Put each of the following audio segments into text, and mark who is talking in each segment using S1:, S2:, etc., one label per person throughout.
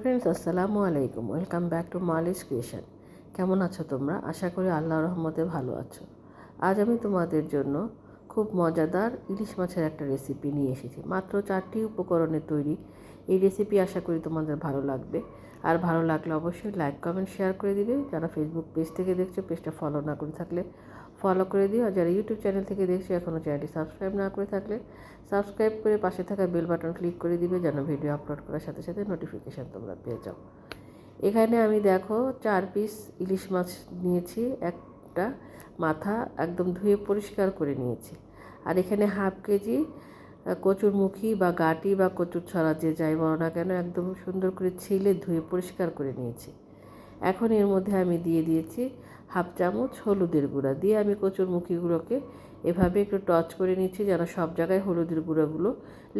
S1: Friends আসসালামু আলাইকুম। Welcome back to মালিস ক্রিয়েশন কেমন আছো তোমরা? আশা করি আল্লাহ রহমতে ভালো আছো। আজ আমি তোমাদের জন্য খুব মজাদার ইলিশ মাছের একটা রেসিপি নিয়ে এসেছি। মাত্র চারটি উপকরণে তৈরি এই রেসিপি আশা করি তোমাদের ভালো লাগবে। আর ভালো লাগলে অবশ্যই লাইক কমেন্ট শেয়ার করে দিবে। যারা ফেসবুক পেজ থেকে দেখছ পেজটা ফলো না করে থাকলে ফলো করে দিও। আর যারা ইউটিউব চ্যানেল থেকে দেখছ এখনও চ্যানেলটি সাবস্ক্রাইব না করে থাকলে সাবস্ক্রাইব করে পাশে থাকা বেল বাটন ক্লিক করে দিবে যেন ভিডিও আপলোড করার সাথে সাথে নোটিফিকেশান তোমরা পেয়ে যাও। এখানে আমি দেখো চার পিস ইলিশ মাছ নিয়েছি, একটা মাথা একদম ধুয়ে পরিষ্কার করে নিয়েছি। আর এখানে হাফ কেজি কচুরমুখী বা গাটি বা কচুর ছড়া যে যাই বলো না কেন, একদম সুন্দর করে ছিলে ধুয়ে পরিষ্কার করে নিয়েছি। এখন এর মধ্যে আমি দিয়ে দিয়েছি হাফ চামচ হলুদের গুঁড়া। দিয়ে আমি কচুরমুখীগুলোকে এভাবে একটু টচ করে নিচ্ছি যেন সব জায়গায় হলুদের গুঁড়োগুলো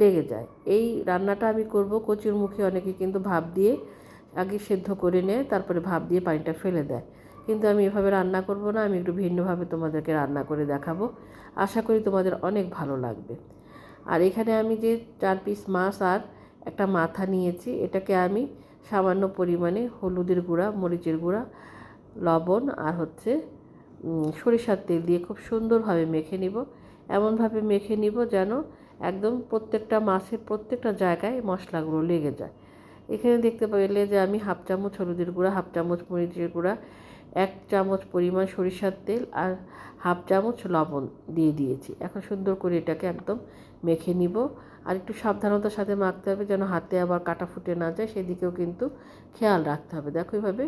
S1: লেগে যায়। এই রান্নাটা আমি করব কচুরমুখী, অনেকে কিন্তু ভাপ দিয়ে আগে সেদ্ধ করে নেয়, তারপরে ভাপ দিয়ে পানিটা ফেলে দেয়। কিন্তু আমি এভাবে রান্না করব না, আমি একটু ভিন্নভাবে তোমাদেরকে রান্না করে দেখাবো। আশা করি তোমাদের অনেক ভালো লাগবে। আর এখানে আমি যে চার পিস মাছ আর একটা মাথা নিয়েছি, এটাকে আমি সামান্য পরিমাণে হলুদের গুঁড়া, মরিচের গুঁড়া, লবণ আর হচ্ছে সরিষার তেল দিয়ে খুব সুন্দরভাবে মেখে নিব। এমনভাবে মেখে নিব যেন একদম প্রত্যেকটা মাছের প্রত্যেকটা জায়গায় মশলাগুলো লেগে যায়। এখানে দেখতে পেলে যে আমি হাফ চামচ হলুদের গুঁড়া, হাফ চামচ মরিচের গুঁড়া, এক চামচ পরিমাণ সরিষার তেল আর হাফ চামচ লবণ দিয়ে দিয়েছি। এখন সুন্দর করে এটাকে একদম মেখে নিব। আর একটু সাবধানতার সাথে মাখতে হবে যেন হাতে আবার কাটা ফুটে না যায়, সেদিকেও কিন্তু খেয়াল রাখতে হবে। দেখো এভাবে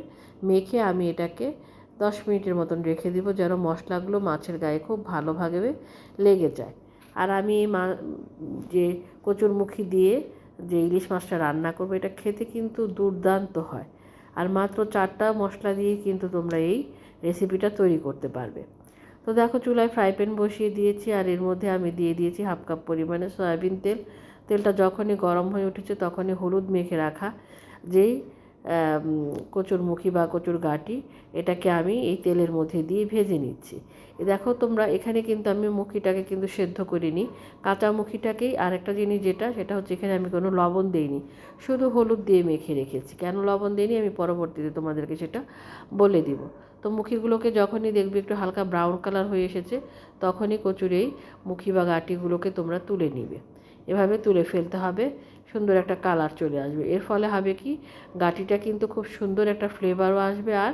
S1: মেখে আমি এটাকে দশ মিনিটের মতন রেখে দিব যেন মশলাগুলো মাছের গায়ে খুব ভালোভাবে লেগে যায়। আর আমি এই মা যে কচুরমুখী দিয়ে যে ইলিশ মাছটা রান্না করব, এটা খেতে কিন্তু দুর্দান্ত হয়। আর মাত্র চারটা মশলা দিয়ে কিন্তু তোমরা এই রেসিপিটা তৈরি করতে পারবে। তো দেখো চুলায় ফ্রাই প্যান বসিয়ে দিয়েছি আর এর মধ্যে আমি দিয়ে দিয়েছি হাফ কাপ পরিমাণে সয়াবিন তেল। তেলটা যখনই গরম হয়ে উঠেছে তখনই হলুদ মেখে রাখা। যেই কচুর মুখি বা কচুর গাটি এটাকে আমি এই তেলের মধ্যে দিয়ে ভেজে নিচ্ছি। দেখো তোমরা, এখানে কিন্তু আমি মুখিটাকে কিন্তু সেদ্ধ করিনি। কাঁচা মুখিটাকেই আর একটা জিনিস যেটা, সেটা হচ্ছে এখানে আমি কোনো লবণ দিইনি। শুধু হলুদ দিয়ে মেখে রেখেছি। কেন লবণ দিইনি? আমি পরবর্তীতে তোমাদেরকে সেটা বলে দিব। তো মুখিগুলোকে যখনই দেখবে একটু হালকা ব্রাউন কালার হয়ে এসেছে, তখনই কচুর এই মুখি বা গাটিগুলোকে তোমরা তুলে নিবে। এভাবে তুলে ফেলতে হবে, সুন্দর একটা কালার চলে আসবে। এর ফলে হবে কি গাটিটা কিন্তু খুব সুন্দর একটা ফ্লেভারও আসবে আর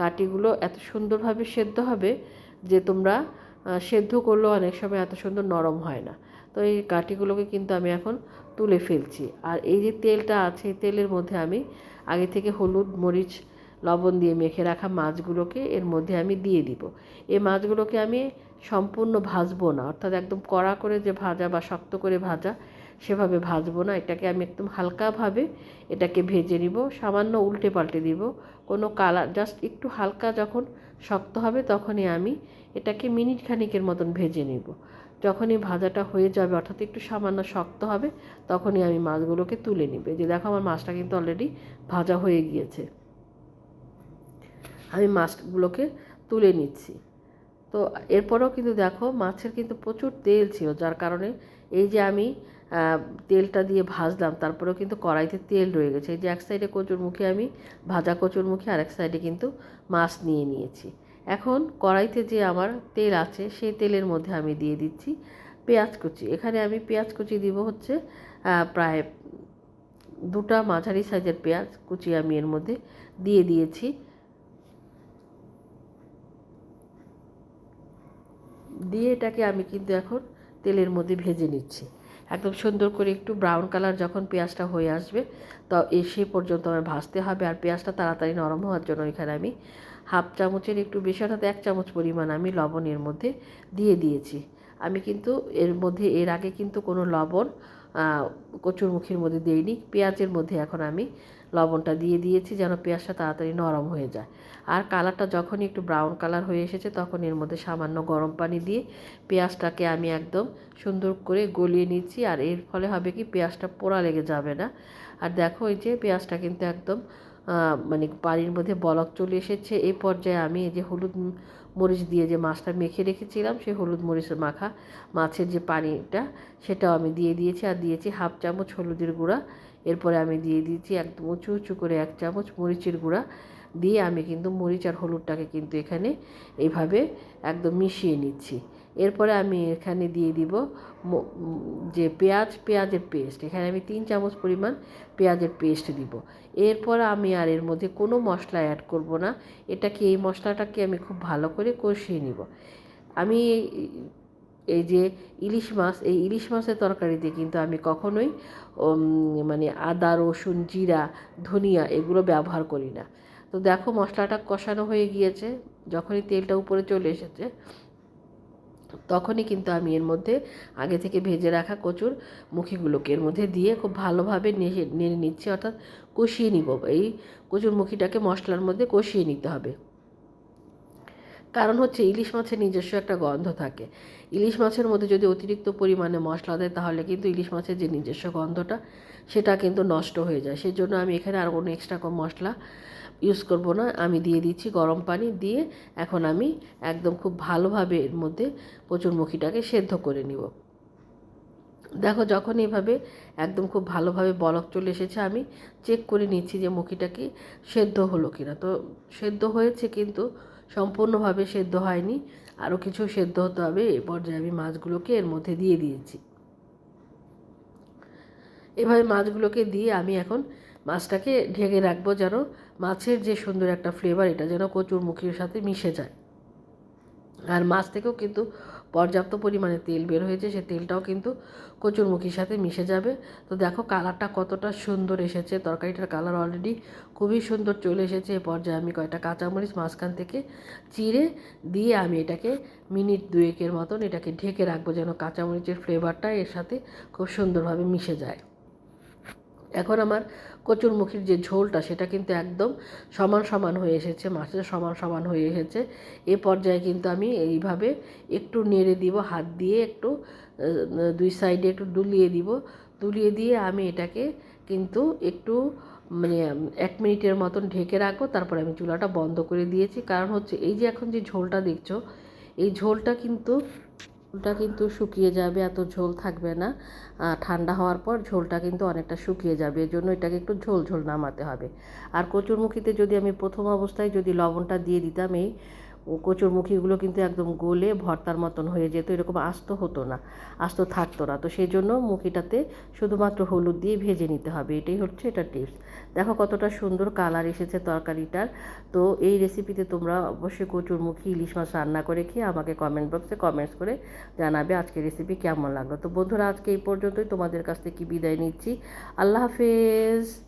S1: গাটিগুলো এত সুন্দরভাবে সেদ্ধ হবে যে তোমরা সেদ্ধ করলেও অনেক সময় এত সুন্দর নরম হয় না। তো এই গাটিগুলোকে কিন্তু আমি এখন তুলে ফেলছি। আর এই যে তেলটা আছে তেলের মধ্যে আমি আগে থেকে হলুদ, মরিচ লবণ দিয়ে মেখে রাখা মাছগুলোকে এর মধ্যে আমি দিয়ে দিব। এই মাছগুলোকে আমি সম্পূর্ণ ভাজবো না, অর্থাৎ একদম কড়া করে যে ভাজা বা শক্ত করে ভাজা সেভাবে ভাজবো না। এটাকে আমি একদম হালকাভাবে এটাকে ভেজে নিব, সামান্য উল্টে পাল্টে দিব। কোনো কালার, জাস্ট একটু হালকা যখন শক্ত হবে তখনই আমি এটাকে মিনিট খানিকের মতন ভেজে নিব। যখনই ভাজাটা হয়ে যাবে, অর্থাৎ একটু সামান্য শক্ত হবে, তখনই আমি মাছগুলোকে তুলে নিবে। যে দেখো, আমার মাছটা কিন্তু অলরেডি ভাজা হয়ে গিয়েছে। আমি মাছগুলোকে তুলে নিচ্ছি। তো এরপরেও কিন্তু দেখো মাছের কিন্তু প্রচুর তেল ছিল, যার কারণে এই যে আমি তেলটা দিয়ে ভাজলাম, তারপরেও কিন্তু কড়াইতে তেল রয়ে গেছে। এই যে এক সাইডে কচুরমুখী আমি ভাজা কচুরমুখী আর এক সাইডে কিন্তু মাছ নিয়ে নিয়েছি। এখন কড়াইতে যে আমার তেল আছে, সেই তেলের মধ্যে আমি দিয়ে দিচ্ছি পেঁয়াজ কুচি। এখানে আমি পেঁয়াজ কুচি দিব হচ্ছে প্রায় দুটা মাঝারি সাইজের পেঁয়াজ কুচি আমি এর মধ্যে দিয়ে দিয়েছি। দিয়ে এটাকে আমি কিন্তু এখন তেলের মধ্যে ভেজে নিচ্ছি। একদম সুন্দর করে একটু ব্রাউন কালার যখন পেঁয়াজটা হয়ে আসবে, তো এ সে পর্যন্ত আমার ভাজতে হবে। আর পেঁয়াজটা তাড়াতাড়ি নরম হওয়ার জন্য এখানে আমি হাফ চামচের একটু বেশি, অর্থাৎ এক চামচ পরিমাণ আমি লবণ এর মধ্যে দিয়ে দিয়েছি। আমি কিন্তু এর মধ্যে, এর আগে কিন্তু কোনো লবণ কচুরমুখীর মধ্যে দিইনি। পেঁয়াজের মধ্যে এখন আমি লবণটা দিয়ে দিয়েছি যেন পেঁয়াজটা তাড়াতাড়ি নরম হয়ে যায়। আর কালারটা যখনই একটু ব্রাউন কালার হয়ে এসেছে তখন এর মধ্যে সামান্য গরম পানি দিয়ে পেঁয়াজটাকে আমি একদম সুন্দর করে গলিয়ে নিচ্ছি আর এর ফলে হবে কি পেঁয়াজটা পোড়া লেগে যাবে না। আর দেখো এই যে পেঁয়াজটা কিন্তু একদম মানে পানির মধ্যে বলক চলে এসেছে। এই পর্যায়ে আমি এই যে হলুদ মরিচ দিয়ে যে মাছটা মেখে রেখেছিলাম সেই হলুদ মরিচের মাখা মাছের যে পানিটা সেটাও আমি দিয়ে দিয়েছি। আর দিয়েছি হাফ চামচ হলুদের গুঁড়া। এরপরে আমি দিয়ে দিয়েছি একদম উঁচু উঁচু করে এক চামচ মরিচের গুঁড়া। দিয়ে আমি কিন্তু মরিচ আর হলুদটাকে কিন্তু এখানে এইভাবে একদম মিশিয়ে নিচ্ছি। এরপরে আমি এখানে দিয়ে দিব যে পেঁয়াজ, পেঁয়াজের পেস্ট। এখানে আমি তিন চামচ পরিমাণ পেঁয়াজের পেস্ট দিব। এরপর আমি আর এর মধ্যে কোনো মশলা অ্যাড করব না। এটাকে এই মশলাটাকে আমি খুব ভালো করে কষিয়ে নিব। আমি এই- যে ইলিশ মাছ, এই ইলিশ মাছের তরকারিতে কিন্তু আমি কখনোই মানে আদা, রসুন, জিরা, ধনিয়া এগুলো ব্যবহার করি না। তো দেখো মশলাটা কষানো হয়ে গিয়েছে, যখনই তেলটা উপরে চলে এসেছে, তখনই কিন্তু আমি এর মধ্যে আগে থেকে ভেজে রাখা কচুর মুখিগুলোকে এর মধ্যে দিয়ে খুব ভালোভাবে নেড়ে নিচ্ছি, অর্থাৎ কষিয়ে নিব। এই কচুর মুখিটাকে মশলার মধ্যে কষিয়ে নিতে হবে। কারণ হচ্ছে ইলিশ মাছের নিজস্ব একটা গন্ধ থাকে। ইলিশ মাছের মধ্যে যদি অতিরিক্ত পরিমাণে মশলা দেয়, তাহলে কিন্তু ইলিশ মাছের যে নিজস্ব গন্ধটা, সেটা কিন্তু নষ্ট হয়ে যায়। সেজন্য আমি এখানে আর কোনো এক্সট্রা কম মশলা ইউজ করব না। আমি দিয়ে দিচ্ছি গরম পানি দিয়ে এখন আমি একদম খুব ভালোভাবে এর মধ্যে কচুরমুখিটাকে সেদ্ধ করে নিব। দেখো যখন এভাবে একদম খুব ভালোভাবে বলক চলে এসেছে, আমি চেক করে নিচ্ছি যে মুখিটা কি সেদ্ধ হলো কিনা। তো সেদ্ধ হয়েছে কিন্তু সম্পূর্ণভাবে সেদ্ধ হয়নি। আরও কিছু সেদ্ধ হতে হবে, এ পর্যায়ে আমি মাছগুলোকে এর মধ্যে দিয়ে দিয়েছি। এভাবে মাছগুলোকে দিয়ে আমি এখন মাছটাকে ঢেকে রাখব যেন মাছের যে সুন্দর একটা ফ্লেভার এটা যেন কচুর মুখির সাথে মিশে যায়। আর মাছ থেকেও কিন্তু পর্যাপ্ত পরিমাণে তেল বের হয়েছে, সে তেলটাও কিন্তু কচুরমুখির সাথে মিশে যাবে। তো দেখো কালারটা কতটা সুন্দর এসেছে, তরকারিটার কালার অলরেডি খুবই সুন্দর চলে এসেছে। এ পর্যায়ে আমি কয়েকটা কাঁচামরিচ মাঝখান থেকে চিরে দিয়ে আমি এটাকে মিনিট দুয়েকের মতন এটাকে ঢেকে রাখব যেন কাঁচামরিচের ফ্লেভারটা এর সাথে খুব সুন্দরভাবে মিশে যায়। এখন আমার কচুরমুখির যে ঝোলটা, সেটা কিন্তু একদম সমান সমান হয়ে এসেছে, মাছের সমান সমান হয়ে এসেছে। এ পর্যায়ে কিন্তু আমি এইভাবে একটু নেড়ে দিব, হাত দিয়ে একটু দুই সাইডে একটু দুলিয়ে দিব। দুলিয়ে দিয়ে আমি এটাকে কিন্তু একটু মানে এক মিনিটের মতন ঢেকে রাখব, তারপরে আমি চুলাটা বন্ধ করে দিয়েছি। কারণ হচ্ছে এই যে এখন যে ঝোলটা দেখছ, এই ঝোলটা কিন্তু ঝোলটা কিন্তু শুকিয়ে যাবে, এত ঝোল থাকবে না। ঠান্ডা হওয়ার পর ঝোলটা কিন্তু অনেকটা শুকিয়ে যাবে এর জন্য এটাকে একটু ঝোল ঝোল নামাতে হবে। আর কচুরমুখিতে যদি আমি প্রথম অবস্থায় যদি লবণটা দিয়ে দিতাম, এই কচুরমুখিগুলো কিন্তু একদম গলে ভর্তার মতন হয়ে যেত, এরকম আস্ত হতো না, আস্ত থাকতো না। তো সেই জন্য মুখিটাতে শুধুমাত্র হলুদ দিয়ে ভেজে নিতে হবে, এটাই হচ্ছে এটা টিপস দেখো কতটা সুন্দর কালার এসেছে তরকারিটার। তো এই রেসিপিতে তোমরা অবশ্যই কচুরমুখী ইলিশ মাছ রান্না করে খেয়ে আমাকে কমেন্ট বক্সে কমেন্টস করে জানাবে আজকে রেসিপি কেমন লাগল। তো বন্ধুরা, আজকে এই পর্যন্তই। তোমাদের কাছ থেকে বিদায় নিচ্ছি। আল্লাহ হাফেজ!